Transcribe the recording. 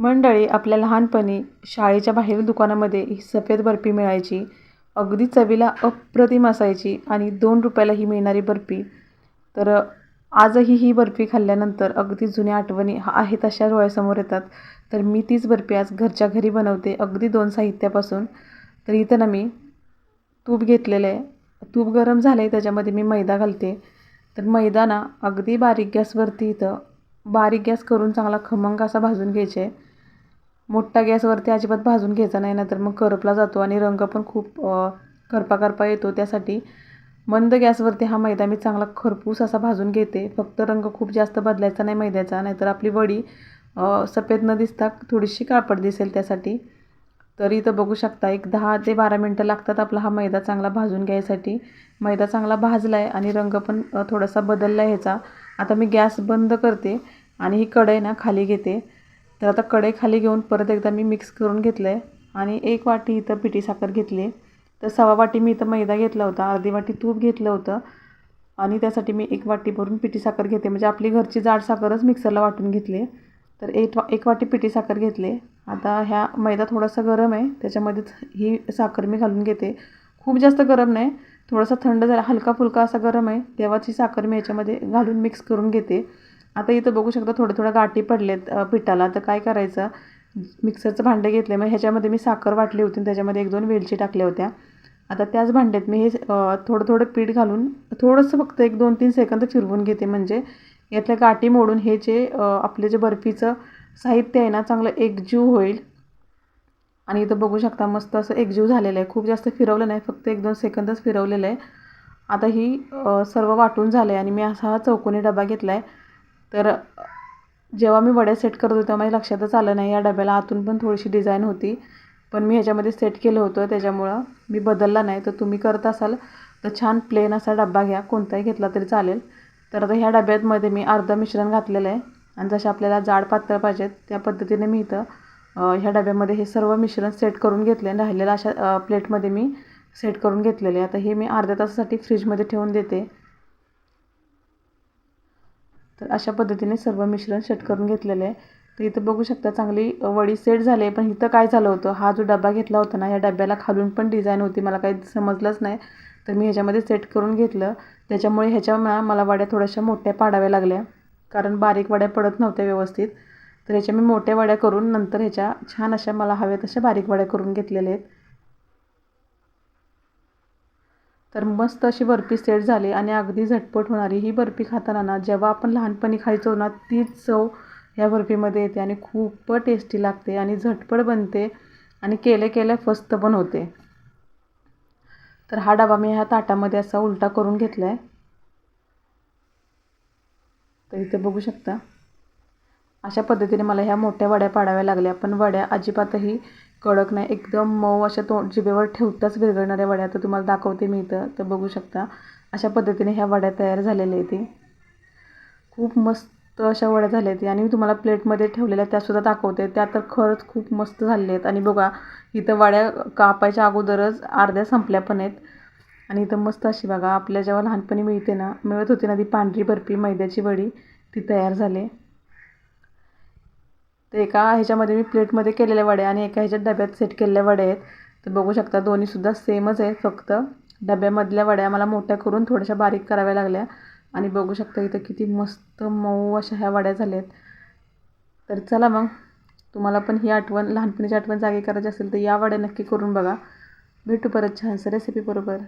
मंडळी आपल्या लहानपणी शाळेच्या बाहेरील दुकानामध्ये ही सफेद बर्फी मिळायची. अगदी चवीला अप्रतिम असायची आणि दोन रुपयाला ही मिळणारी बर्फी. तर आजही ही बर्फी खाल्ल्यानंतर अगदी जुन्या आठवणी आहेत अशा तशा डोळ्यासमोर येतात. तर मी तीच बर्फी आज घरच्या घरी बनवते अगदी दोन साहित्यापासून. तर इथं ना मी तूप घेतलेलं आहे. तूप गरम झालं आहे त्याच्यामध्ये मी मैदा घालते. तर मैदा ना अगदी बारीक गॅसवरती इथं बारीक गॅस करून चांगला खमंग असा भाजून घ्यायचे. आहे मोठ्ठा गॅसवरती अजिबात भाजून घ्यायचा नाही नाहीतर मग करपला जातो आणि रंग पण खूप करपा करपा येतो त्यासाठी. मंद गॅसवरती हा मैदा मी चांगला खरपूस असा भाजून घेते. फक्त रंग खूप जास्त बदलायचा नाही मैद्याचा नाहीतर आपली वडी सफेद न दिसता थोडीशी काळपट दिसेल त्यासाठी. तर इथं बघू शकता एक दहा ते बारा मिनटं लागतात आपला हा मैदा चांगला भाजून घ्यायसाठी. मैदा चांगला भाजला आहे आणि रंग पण थोडासा बदलला आहे ह्याचा. आता मी गॅस बंद करते आणि ही कढई ना खाली घेते. तर आता कडे खाली घेऊन परत एकदा मी मिक्स करून घेतलं आहे आणि एक वाटी इथं पिठी साखर घेतली. तर सवा वाटी मी इथं मैदा घेतला होता. अर्धी वाटी तूप घेतलं होतं. आणि त्यासाठी मी एक वाटी भरून पिठी साखर घेते. म्हणजे आपली घरची जाड साखरच मिक्सरला वाटून घेतली. तर एक वा एक वाटी पिठी साखर घेतले. आता ह्या मैदा थोडासा गरम आहे. त्याच्यामध्येच ही साखर मी घालून घेते. खूप जास्त गरम नाही. थोडासा थंड झाला हलका फुलका असा गरम आहे. तेव्हाच ही साखर मी याच्यामध्ये घालून मिक्स करून घेते. आता इथं बघू शकता थोडं थोडं गाठी पडलेत पिठाला. तर काय करायचं? मिक्सरचं भांडं घेतलं मग ह्याच्यामध्ये मी साखर वाटली होती त्याच्यामध्ये एक दोन वेलची टाकल्या होत्या. आता त्याच भांड्यात मी हे थोडं थोडं पीठ घालून थोडंसं फक्त एक दोन तीन सेकंद फिरवून घेते. म्हणजे यातल्या गाठी मोडून हे जे आपले जे बर्फीचं साहित्य आहे ना चांगलं एकजीव होईल. आणि इथं बघू शकता मस्त असं एकजीव झालेलं आहे. खूप जास्त फिरवलं नाही फक्त एक दोन सेकंदच फिरवलेलं आहे. आता ही सर्व वाटून झालं आहे आणि मी असा हा चौकोनी डबा घेतला आहे तर जेव्हा मी वड्या सेट करत होते तेव्हा माझ्या लक्षातच आलं नाही. या डब्याला आतून पण थोडीशी डिझाईन होती. पण मी ह्याच्यामध्ये सेट केलं होतं. त्याच्यामुळं मी बदलला नाही. तर तुम्ही करत असाल तर छान प्लेन असा डब्बा घ्या. कोणताही घेतला तरी चालेल. तर आता ह्या डब्यातमध्ये मी अर्धं मिश्रण घातलेलं आहे. आणि जसे आपल्याला जाड पातळ पाहिजेत त्या पद्धतीने मी इथं ह्या डब्यामध्ये हे सर्व मिश्रण सेट करून घेतले. आणि राहिलेलं अशा प्लेटमध्ये मी सेट करून घेतलेले आता हे मी अर्ध्या तासासाठी फ्रीजमध्ये ठेवून देते. तर अशा पद्धतीने सर्व मिश्रण सेट करून घेतलेलं आहे. तर इथं बघू शकता चांगली वडी सेट झाली आहे. पण इथं काय झालं होतं? हा जो डबा घेतला होता ना या डब्याला खालून पण डिझाईन होती. मला काही समजलंच नाही. तर मी ह्याच्यामध्ये सेट करून घेतलं. त्याच्यामुळे ह्याच्या मला वड्या थोड्याशा मोठ्या पाडाव्या लागल्या. कारण बारीक वड्या पडत नव्हत्या व्यवस्थित. तर ह्याच्या मी मोठ्या वड्या करून नंतर ह्याच्या छान अशा मला हव्या तशा बारीक वड्या करून घेतलेल्या आहेत. तर मस्त अशी बर्फी सेट झाली आणि अगदी झटपट होणारी ही बर्फी खाताना ना जेव्हा आपण लहानपणी खायचो ना तीच चव ह्या बर्फीमध्ये येते आणि खूप टेस्टी लागते आणि झटपट बनते आणि केले केले फस्त पण होते. तर हा डबा मी ह्या ताटामध्ये असा उलटा करून घेतला आहे तर इथे बघू शकता. अशा पद्धतीने मला ह्या मोठ्या वड्या पाडाव्या लागल्या पण वड्या अजिबातही कडक नाही एकदम मऊ अशा तो जिभेवर ठेवताच विरघळणाऱ्या वड्या तर तुम्हाला दाखवते मी इथं तर बघू शकता. अशा पद्धतीने ह्या वड्या तयार झालेल्या आहेत खूप मस्त अशा वड्या झाल्या आहेत आणि मी तुम्हाला प्लेटमध्ये ठेवलेल्या त्यासुद्धा दाखवते. त्या तर खरंच खूप मस्त झालेल्या आहेत. आणि बघा इथं वड्या कापायच्या अगोदरच अर्ध्या संपल्या पण आहेत. आणि इथं मस्त अशी बघा आपल्या जेव्हा लहानपणी मिळते ना मिळत होती ना ती पांढरी बर्फी मैद्याची वडी ती तयार झाली. तर एका ह्याच्यामध्ये मी प्लेटमध्ये केलेल्या वड्या आणि एका ह्याच्यात डब्यात सेट केलेल्या वड्या आहेत. तर बघू शकता दोन्हीसुद्धा सेमच आहेत फक्त. डब्यामधल्या वड्या मला मोठ्या करून थोड्याशा बारीक कराव्या लागल्या. आणि बघू शकता इथं किती मस्त मऊ अशा ह्या वड्या झाल्या आहेत तर चला मग तुम्हाला पण ही आठवण लहानपणीची आठवण जागी करायची असेल तर या वड्या नक्की करून बघा. भेटू परत छानसं रेसिपी बरोबर.